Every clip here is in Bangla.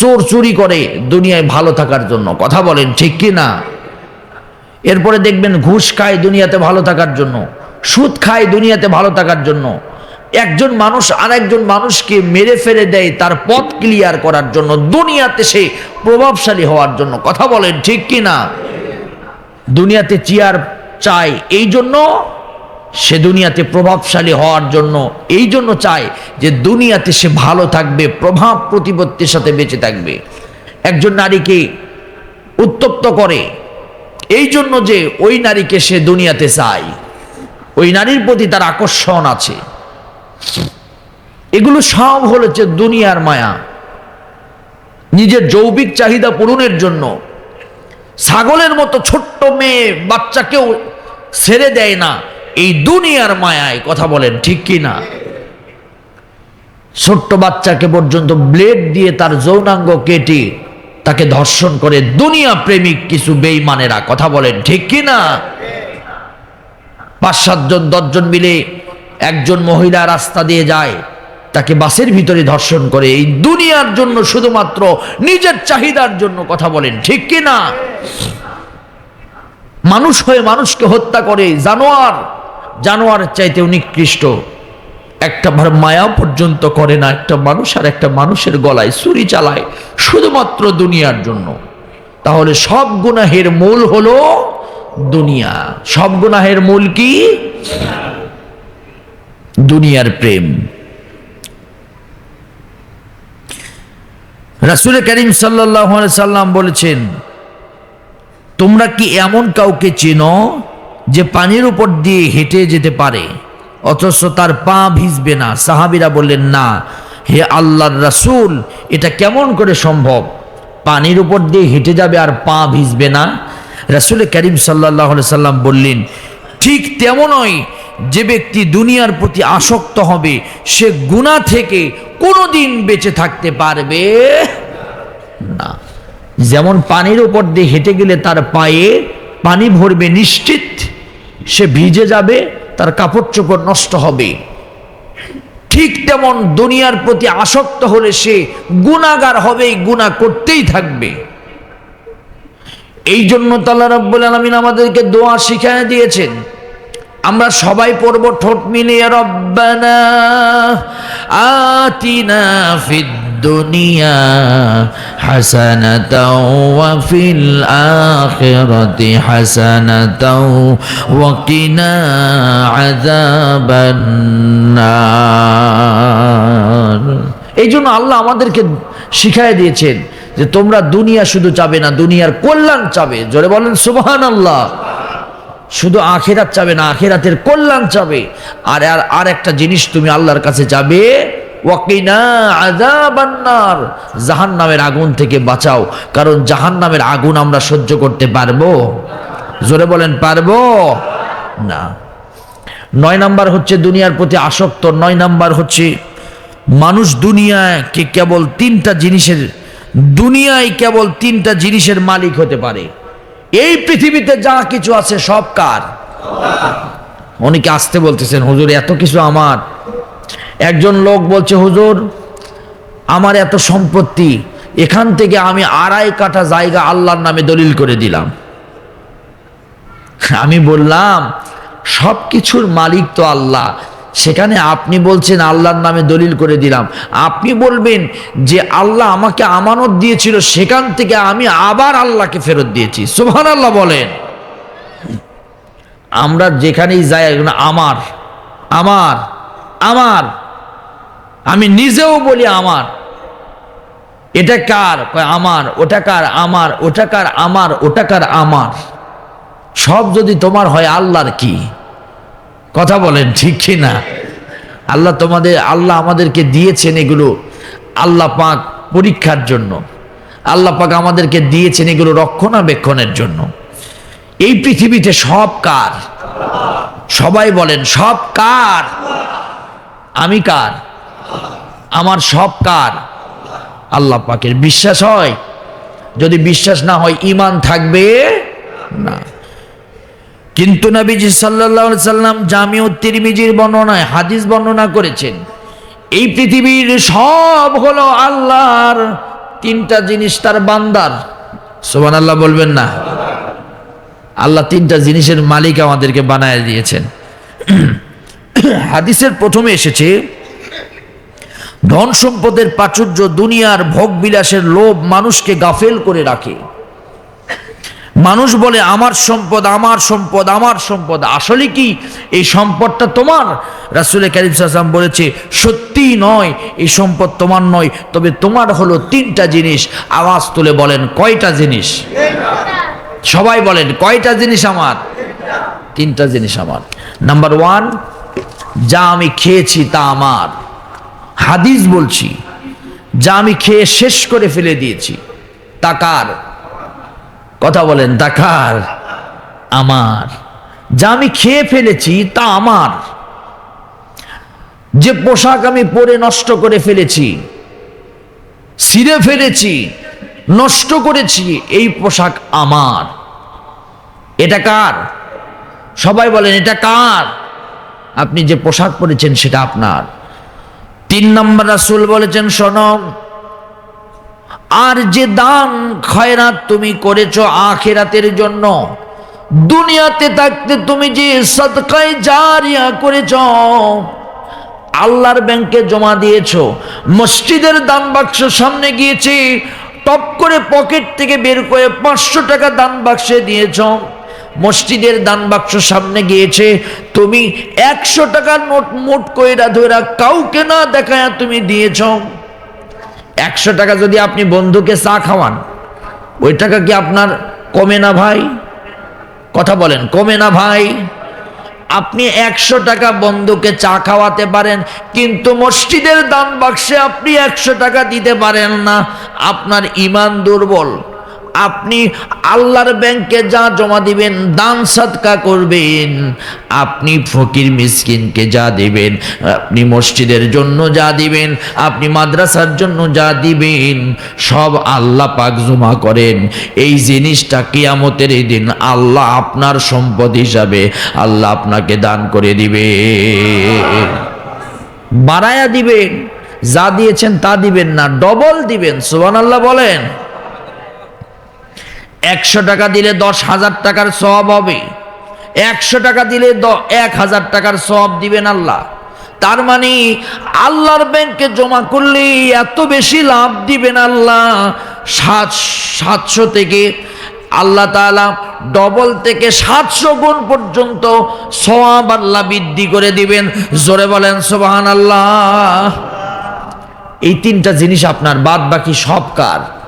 চোর চুরি করে দুনিয়ায় ভালো থাকার জন্য। কথা বলেন, ঠিক কি না? এরপরে দেখবেন ঘুষ খায় দুনিয়াতে ভালো থাকার জন্য, সুদ খায় দুনিয়াতে ভালো থাকার জন্য। একজন মানুষ আরেকজন মানুষকে মেরে ফেলে দেয় তার পথ ক্লিয়ার করার জন্য, দুনিয়াতে সে প্রভাবশালী হওয়ার জন্য। কথা বলেন, ঠিক কি না? দুনিয়াতে চেয়ার চায় এই জন্য সে দুনিয়াতে প্রভাবশালী হওয়ার জন্য, এই জন্য চায় যে দুনিয়াতে সে ভালো থাকবে, প্রভাব প্রতিপত্তির সাথে বেঁচে থাকবে। একজন নারীকে উত্তপ্ত করে, এই জন্য যে ওই নারীকে সে দুনিয়াতে চায়। ওই নারীর প্রতি তার আকর্ষণ আছে। এগুলো সব হলেছে দুনিয়ার মায়া। নিজের যৌবিক চাহিদা পূরণের জন্য। ছাগলের মতো ছোট্ট মেয়ে বাচ্চাকেও ছেড়ে দেয় না। এই দুনিয়ার মায়ায় কথা বলেন, ঠিক কি না ছোট্ট বাচ্চাকে পর্যন্ত ব্লেড দিয়ে তার যৌনাঙ্গ কেটে তাকে ধর্ষণ করে দুনিয়া প্রেমিক কিছু বেইমানেরা কথা বলেন, ঠিক কি না পাঁচ সাতজন দশজন মিলে একজন মহিলা রাস্তা দিয়ে যায়, তাকে বাসের ভিতরে ধর্ষণ করে। এই দুনিয়ার জন্য শুধুমাত্র নিজের চাহিদার জন্য কথা বলেন, ঠিক কি না মানুষ হয়ে মানুষকে হত্যা করে, জানোয়ার। জানোয়ারের চাইতেও নিকৃষ্ট একটা ভার মায়া পর্যন্ত করে না, একটা মানুষ আর একটা মানুষের গলায় ছুরি চালায় শুধুমাত্র দুনিয়ার জন্য। তাহলে সব গুনাহের মূল হলো দুনিয়া। সব গুনাহের মূল কি? দুনিয়ার প্রেম। রাসুল করিম সাল্লাহ সাল্লাম বলেছেন, তোমরা কি এমন কাউকে চেনো যে পানির উপর দিয়ে হেঁটে যেতে পারে, অথচ তার পা ভিজবে না। সাহাবিরা বললেন, না, হে আল্লাহর রাসূল, এটা কেমন করে সম্ভব? পানির উপর দিয়ে হেঁটে যাবে আর পা ভিজবে না? রাসুল করিম সাল্লাহ সাল্লাম বললেন, ঠিক তেমনই যে ব্যক্তি দুনিয়ার প্রতি আসক্ত হবে, সে গুণা থেকে কোনো দিন বেঁচে থাকতে পারবে না। যেমন পানির উপর দিয়ে হেঁটে গেলে তার পায়ে পানি ভরবে নিশ্চিত সে ভিজে যাবে, তার কাপড় চোপড় নষ্ট হবে। ঠিক তেমন দুনিয়ার প্রতি আসক্ত হলে সে গুণাগার হবে, গুণা করতেই থাকবে। এই জন্য তাল্লা রব্বুল আলমিন আমাদেরকে দোয়া শিখায় দিয়েছেন, আমরা সবাই পড়ব ঠোঁট মিলিয়ে, রব্বানা আতিনা ফিদ দুনিয়া হাসানাতাও ওয়া ফিল আখিরাতি হাসানাতাও ওয়া এই জন্য আল্লাহ আমাদেরকে শিখায় দিয়েছেন যে তোমরা দুনিয়া শুধু চাবে না, দুনিয়ার কল্যাণ চাবে। জোরে বলেন সুবহান আল্লাহ শুধু আখেরাত চাবে না, আখেরাতের কল্যাণ চাবে। আর আর একটা জিনিস তুমি আল্লাহর কাছে যাবে ওয়াকিনা আজাবান্নার জাহান নামের আগুন থেকে বাঁচাও, কারণ জাহান নামের আগুন আমরা সহ্য করতে পারব। জোরে বলেন, পারব? না। নয় নাম্বার হচ্ছে দুনিয়ার প্রতি আসক্ত, নয় নাম্বার হচ্ছে মানুষ দুনিয়াকে কেবল তিনটা জিনিসের, দুনিয়ায় কেবল তিনটা জিনিসের মালিক হতে পারে। এই পৃথিবীতে যা কিছু আছে সব কার? অনেকে আসতে বলতেছেন, হুজুর, এত কিছু আমার। একজন লোক বলছে, হুজুর, আমার এত সম্পত্তি, এখান থেকে আমি আড়াই কাটা জায়গা আল্লাহর নামে দলিল করে দিলাম। আমি বললাম সব কিছুর মালিক তো আল্লাহ। সেখানে আপনি বলছেন আল্লাহর নামে দলিল করে দিলাম। আপনি বলবেন যে আল্লাহ আমাকে আমানত দিয়েছিল, সেখান থেকে আমি আবার আল্লাহকে ফেরত দিয়েছি। সুবহান আল্লাহ বলেন। আমরা যেখানেই যাই আমার আমার আমার। আমি নিজেও বলি আমার। এটা কার? আমার। ওটা কার? আমার। ওটা কার? আমার। ওটা কার? আমার। সব যদি তোমার হয় আল্লাহর কি? কথা বলেন ঠিক কি না? আল্লাহ তোমাদের, আল্লাহ আমাদেরকে দিয়েছেন এগুলো আল্লাহ পাক পরীক্ষার জন্য। আল্লাহ পাক আমাদেরকে দিয়েছেন এগুলো রক্ষণাবেক্ষণের জন্য। এই পৃথিবীতে সব কার? সবাই বলেন, সব কার? আমি কার? আমার সব কার? আল্লাহ পাকের বিশ্বাস হয়? যদি বিশ্বাস না হয় ইমান থাকবে না। কিন্তু নবীজি আলাইহি সাল্লাম জামিউ তিরমিজির বর্ণনায়, হাদিস বর্ণনা করেছেন, এই পৃথিবীর সব হলো আল্লাহর তিনটা জিনিস তার বান্দার। সোমান আল্লাহ বলবেন না। আল্লাহ তিনটা জিনিসের মালিক আমাদেরকে বানায় দিয়েছেন। হাদিসের প্রথমে এসেছে ধন সম্পদের প্রাচুর্য দুনিয়ার ভোগ বিলাসের লোভ মানুষকে গাফেল করে রাখে। মানুষ বলে, আমার সম্পদ আমার সম্পদ আমার সম্পদ। আসলে কি? এই সম্পদটা তোমার? রাসুল করিম সাল্লাম বলেছে, সত্যি নয়, এই সম্পদ তোমার নয়, তবে তোমার হলো তিনটা জিনিস। আওয়াজ তুলে বলেন, কয়টা জিনিস? সবাই বলেন, কয়টা জিনিস আমার? তিনটা জিনিস আমার। নাম্বার ওয়ান, যা আমি খেয়েছি তা আমার। হাদিস বলছি, যা আমি খেয়ে শেষ করে ফেলে দিয়েছি। তাকার কথা বলেন তা কার আমার। যা আমি খেয়ে ফেলেছি, তা আমার। যে পোশাক আমি পরে নষ্ট করে ফেলেছি, ছিঁড়ে ফেলেছি, নষ্ট করেছি, এই পোশাক আমার। এটা কার? সবাই বলেন, এটা কার? আপনি যে পোশাক পরেছেন, সেটা আপনার। তিন নম্বর রাসুল বলেছেন সনম আর যে দান খয়রাত তুমি করেছ আখেরাতের জন্য, দুনিয়াতে থাকতে তুমি যে সদকায় জারিয়া করেছ, আল্লাহর ব্যাংকে জমা দিয়েছ, মসজিদের দান বাক্স সামনে গিয়েছি, টপ করে পকেট থেকে বের করে পাঁচশো টাকা দান বাক্সে দিয়েছ। মসজিদের দান বাক্স সামনে গিয়েছে, তুমি একশো টাকা নোট মোট কইরা ধরা কাউকে না দেখায় তুমি দিয়েছ। একশো টাকা যদি আপনি বন্ধুকে চা খাওয়ান, ওই টাকা কি আপনার কমে না ভাই? কথা বলেন, কমে না ভাই? আপনি একশো টাকা বন্ধুকে চা খাওয়াতে পারেন, কিন্তু মসজিদের দান বাক্সে আপনি একশো টাকা দিতে পারেন না। আপনার ইমান দুর্বল। আপনি আল্লাহর ব্যাংকে যা জমা দিবেন, দান সৎকা করবেন। আপনি ফকির মিসকিনকে যা দিবেন, আপনি মসজিদের জন্য যা দিবেন, আপনি মাদ্রাসার জন্য যা দিবেন, সব আল্লাহ পাক জমা করেন। এই জিনিসটা কিয়ামতের এই দিন আল্লাহ আপনার সম্পদ হিসাবে আল্লাহ আপনাকে দান করে দিবে। বাড়ায়া দিবেন, যা দিয়েছেন তা দিবেন না, ডবল দিবেন সুবান আল্লাহ বলেন। একশো টাকা দিলে দশ হাজার টাকার সব হবে। একশো টাকা দিলে এক হাজার টাকার সব দিবেন আল্লাহ। তার মানে আল্লাহর ব্যাংকে জমা করলে এত বেশি লাভ দিবেন আল্লাহ। সাত সাতশো থেকে আল্লাহ তালা ডবল থেকে সাতশো গুণ পর্যন্ত সওয়াব আল্লাহ বৃদ্ধি করে দিবেন। জোরে বলেন সোবাহান আল্লাহ এই তিনটা জিনিস আপনার বাদ বাকি সব কার?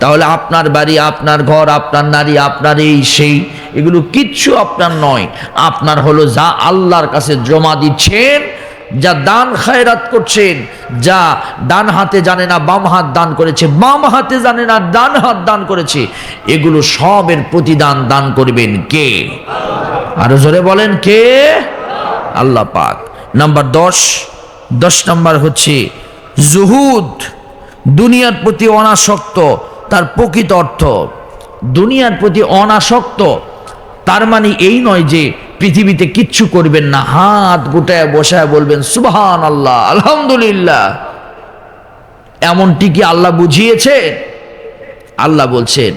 তাহলে আপনার বাড়ি, আপনার ঘর, আপনার নারী, আপনার এই সেই, এগুলো কিচ্ছু আপনার নয়। আপনার হলো যা আল্লাহর কাছে জমা দিচ্ছেন, যা দান খায়রাত করছেন, যা ডান হাতে জানে না, বাম হাত দান করেছে, বাম হাতে জানে না, ডান হাত দান করেছে, এগুলো সবের প্রতিদান দান করবেন কে? আরও জোরে বলেন কে? আল্লাহ পাক। নাম্বার দশ দশ নাম্বার হচ্ছে, জুহুদ, দুনিয়ার প্রতি অনাসক্ত তার প্রকৃত অর্থ। দুনিয়ার প্রতি অনাসক্ত। তার মানে এই নয় যে পৃথিবীতে কিচ্ছু করবেন না। হাত গোটায় বসায় বলবেন সুবহান আল্লাহ আলহামদুলিল্লাহ। এমনটি কি আল্লাহ বুঝিয়েছে? আল্লাহ বলছেন,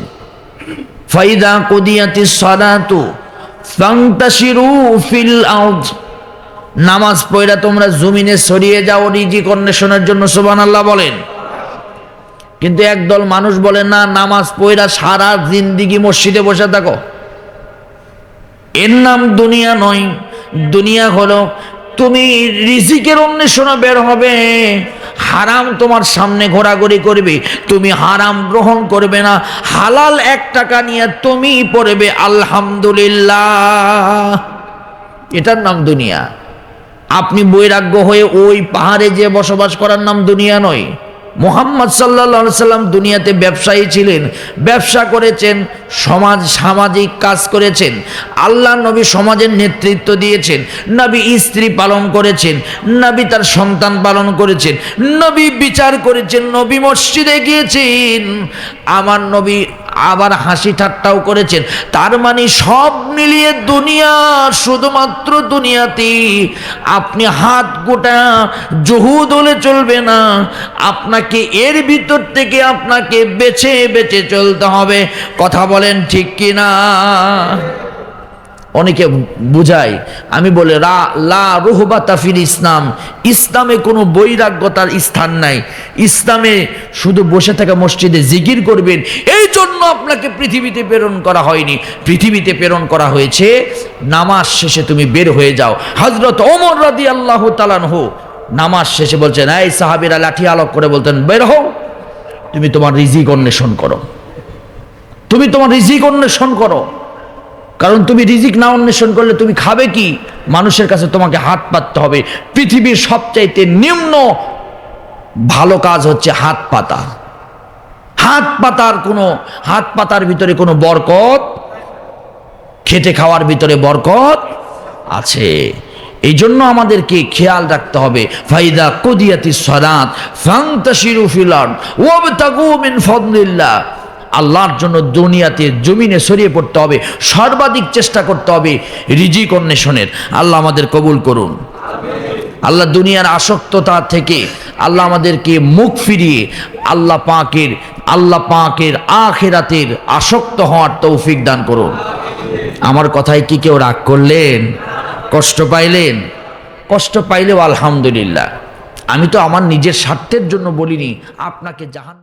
ফাইদা কদিয়াতি সালাতু ফান্তাশিরু ফিল আউদ নামাজ পড়া তোমরা জমিনে সরিয়ে যাও, রিজিক অন্বেষণের জন্য, সুবহানাল্লাহ বলেন। কিন্তু একদল মানুষ বলে, না, নামাজ পড়া সারা জিন্দিগি মসজিদে বসে থাকো। এর নাম দুনিয়া নয়। দুনিয়া হলো, তুমি রিজিকের অন্বেষণে বের হবে, হারাম তোমার সামনে ঘোরাঘুরি করবে, তুমি হারাম গ্রহণ করবে না, হালাল এক টাকা নিয়ে তুমি পড়বে, আলহামদুলিল্লাহ। এটার নাম দুনিয়া। আপনি বৈরাগ্য হয়ে ওই পাহাড়ে যে বসবাস করার নাম দুনিয়া নয়। মোহাম্মদ সাল্লা সাল্লাম দুনিয়াতে ব্যবসায়ী ছিলেন, ব্যবসা করেছেন, সমাজ, সামাজিক কাজ করেছেন, আল্লাহ নবী সমাজের নেতৃত্ব দিয়েছেন, নবী স্ত্রী পালন করেছেন, নবী তার সন্তান পালন করেছেন, নবী বিচার করেছেন, নবী মসজিদে গিয়েছেন। আমার নবী আবার হাসি ঠাট্টাও করেছেন। তার মানে সব মিলিয়ে দুনিয়া, শুধুমাত্র দুনিয়াতে আপনি হাত গোটা জহু হলে চলবে না। আপনাকে এর ভিতর থেকে আপনাকে বেছে বেছে চলতে হবে। কথা বলেন ঠিক কিনা? অনেকে বুঝায়। আমি বলে, রা, লা রুহবা তাফির ইসলাম। ইসলামে কোনো বৈরাগ্যতার স্থান নাই। ইসলামে শুধু বসে থাকা মসজিদে জিকির করবেন, এই জন্য আপনাকে পৃথিবীতে প্রেরণ করা হয়নি। পৃথিবীতে প্রেরণ করা হয়েছে, নামাজ শেষে তুমি বের হয়ে যাও। হজরত ওমর রাদি আল্লাহ তালানহ নামাজ শেষে বলছেন, এই সাহাবিরা লাঠি আলোক করে বলতেন, বের হও, তুমি তোমার রিজিক অন্বেষণ করো। তুমি তোমার রিজিক অন্বেষণ করো। কারণ তুমি রিজিক না অন্বেষণ করলে তুমি খাবে কি? মানুষের কাছে তোমাকে হাত পাততে হবে। পৃথিবীর সবচাইতে নিম্ন ভালো কাজ হচ্ছে হাত পাতা। হাত পাতার কোনো, হাত পাতার ভিতরে কোনো বরকত, খেটে খাওয়ার ভিতরে বরকত আছে। এই জন্য আমাদেরকে খেয়াল রাখতে হবে। ফাইদা কুদিয়াতি সরাত ফাংতাশিরু ফিল আরদ ওয়াবতাগু মিন ফাদলিল্লাহ। আল্লাহর জন্য দুনিয়াতে জমিনে ছড়িয়ে পড়তে হবে, সর্বাধিক চেষ্টা করতে হবে রিজিক অন্বেষণের। আল্লাহ আমাদের কবুল করুন। আল্লাহ দুনিয়ার আসক্ততা থেকে আল্লাহ আমাদেরকে মুখ ফিরিয়ে আল্লাহ পাকের আল্লাহ পাকের আখেরাতের আসক্ত হওয়ার তৌফিক দান করুন। আমার কথায় কি কেউ রাগ করলেন? কষ্ট পাইলেন? কষ্ট পাইলেও আলহামদুলিল্লাহ। আমি তো আমার নিজের স্বার্থের জন্য বলিনি, আপনাকে জাহান